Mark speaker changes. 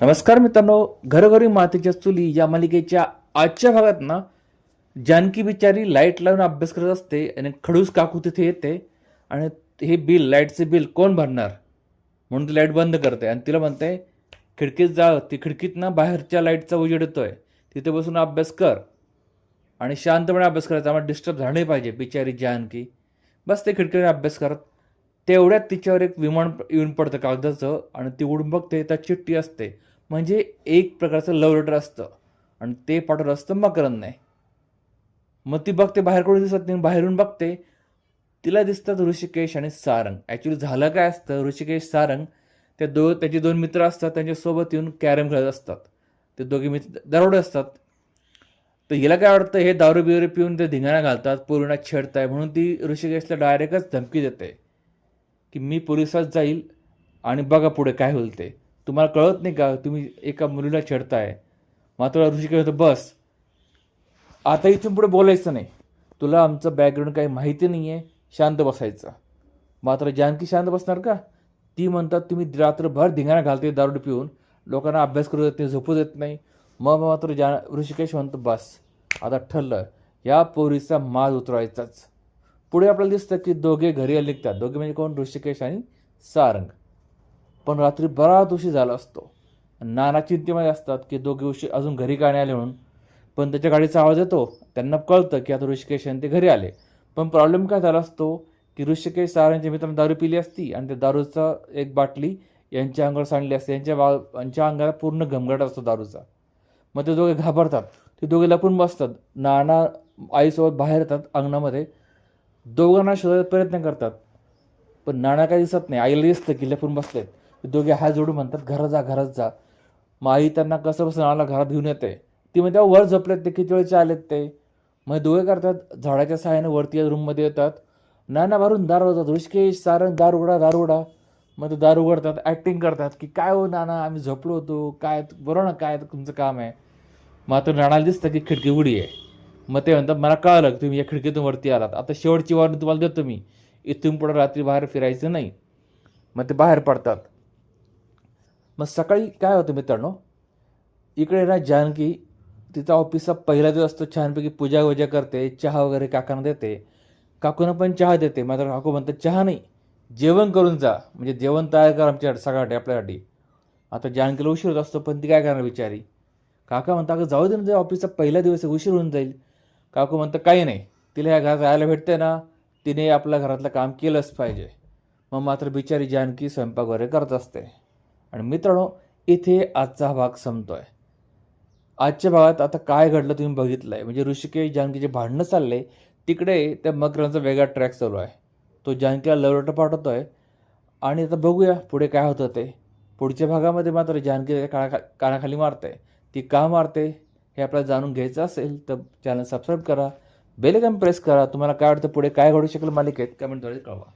Speaker 1: नमस्कार मित्रांनो घरोघरी मातीच्या चुली या मालिकेच्या आजच्या भागात ना जानकी बिचारी लाइट लावून अभ्यास करत असते आणि खडूस काकू तिथे येते आणि हे बिल लाईटचे बिल कोण भरणार? म्हणून ती लाइट बंद करते आणि तिला म्हणते खिडकीत जा ती खिडकीत ना बाहेरच्या लाईटचा उजेड येतोय तिथे बसून अभ्यास कर आणि शांतपणे अभ्यास करायचा आम्हाला डिस्टर्ब झालं नाही पाहिजे बिचारी जानकी. बस ते खिडकीने अभ्यास करत तेवढ्यात तिच्यावर एक विमान येऊन पडतं कागदाचं आणि ती उडून बघते त्यात चिठ्ठी असते. म्हणजे एक प्रकारचं लव्ह लेटर असतं. आणि ते पाठवलं असतं नाही मग ती बघते बाहेरकडून दिसत नाही बाहेरून बघते. तिला दिसतात ऋषिकेश आणि सारंग. ॲक्च्युली झालं काय असतं ऋषिकेश सारंग ते दो त्याचे दोन मित्र असतात त्यांच्यासोबत येऊन कॅरम खेळत असतात. ते दोघे मित्र दरोडे असतात. तर हिला काय वाटतं हे दारू बिरू पिऊन ते धिंगाणा घालतात पूर्ण छेडताय म्हणून ती ऋषिकेशला डायरेक्टच धमकी देते. की मी पोलिसात जाईल आणि बघा पुढे काय होईल ते. तुम्हाला कळत नाही का? तुम्ही एका मुलीला छेडताय. मात्र ऋषिकेश होतं बस आता इथून पुढे बोलायचं नाही. तुला आमचं बॅकग्राऊंड काही माहिती नाही आहे शांत बसायचं. मात्र जानकी शांत बसणार का? ती म्हणतात तुम्ही रात्रभर धिंगाणा घालते दारू पिऊन. लोकांना अभ्यास करू देत नाही झोपू देत नाही. मग मात्र जा ऋषिकेश म्हणतो बस आता ठरलं. या पोरीचा माज उतरवायचाच. पुढे आपल्याला दिसतं की दोघे घरी निघतात दोघे म्हणजे कोण? ऋषिकेश आणि सारंग. पण रात्री बराच उशीर झाला असतो. नाना चिंतेमध्ये असतात की दोघे उशीर अजून घरी का नाही आले म्हणून. पण त्याच्या गाडीचा आवाज येतो. त्यांना कळतं की आता ऋषिकेश आणि ते घरी आले. पण प्रॉब्लेम काय झाला असतो की ऋषिकेश सारांच्या मित्रांनी दारू पिली असती आणि त्या दारूचा एक बाटली यांच्या अंगावर सांडली असते. यांच्या वा यांच्या अंगाला पूर्ण घमघट असतो दारूचा. मग ते दोघे घाबरतात. ते दोघे लपून बसतात. नाना आईसोबत बाहेर येतात अंगणामध्ये. दोघांना शोधायचा प्रयत्न करतात. पण नाना काय दिसत नाही. आईला दिसतं की लपून बसलेत. दोघे हात जोडून म्हणतात घरात जा घरात जा. मग आई त्यांना कसं बसून आला घरात घेऊन येते? ती म्हणते वर झोपलेत ते किती वेळचे आलेत ते? मग दोघे करतात झाडाच्या सहाय्याने वरती रूममध्ये येतात. नाना भरून दार होतात ऋषिकेश सारंग दार उघडा दार उघडा. मग ते दार उघडतात ॲक्टिंग करतात की काय हो नाना आम्ही झोपलो होतो काय बरोबर ना काय तुमचं काम आहे? मग आता नाणाला दिसतं की खिडकी उडी आहे. मग ते म्हणतात मला कळलं की तुम्ही या खिडकीतून वरती आलात. आता शेवटची वारणी तुम्हाला देतो मी. इथून पुढे रात्री बाहेर फिरायचं नाही. मग ते बाहेर पडतात. मग सकाळी काय होतं मित्रांनो? इकडे ना जानकी तिचा ऑफिसचा पहिला दिवस असतो छानपैकी पूजा वजा करते चहा वगैरे काकांना देते. काकूंना पण चहा देते. मात्र काकू म्हणतात चहा नाही जेवण करून जा. म्हणजे जेवण तयार कर आमच्यासाठी सगळ्यासाठी आपल्यासाठी. आता जानकीला उशीर होत असतो पण ती काय करणार बिचारी? काका म्हणता अगं जाऊ दे ना ऑफिसचा पहिला दिवस उशीर होऊन जाईल. काकू म्हणतं काही नाही तिला या घरात राहायला भेटते ना तिने आपल्या घरातलं काम केलंच पाहिजे. मग मात्र बिचारी जानकी स्वयंपाक वगैरे करत असते. आणि मित्रांनो इथे आजचा हा भाग संपतोय. आजच्या भागात आता काय घडलं तुम्ही बघितलं आहे म्हणजे ऋषिकेश जानकीचे भांडणं चालले तिकडे त्या मकरांचा वेगळा ट्रॅक चालू आहे. तो जानकीला लवलटं पाठवतोय. आणि आता बघूया पुढे काय होतं ते. पुढच्या भागामध्ये मात्र जानकी त्याच्या कानाखाली मारते. ती का मारते हे आपल्याला जाणून घ्यायचं असेल तर चॅनल सबस्क्राईब करा. बेल प्रेस करा. तुम्हाला काय वाटतं पुढे काय घडू शकेल मालिकेत कमेंटद्वारे कळवा.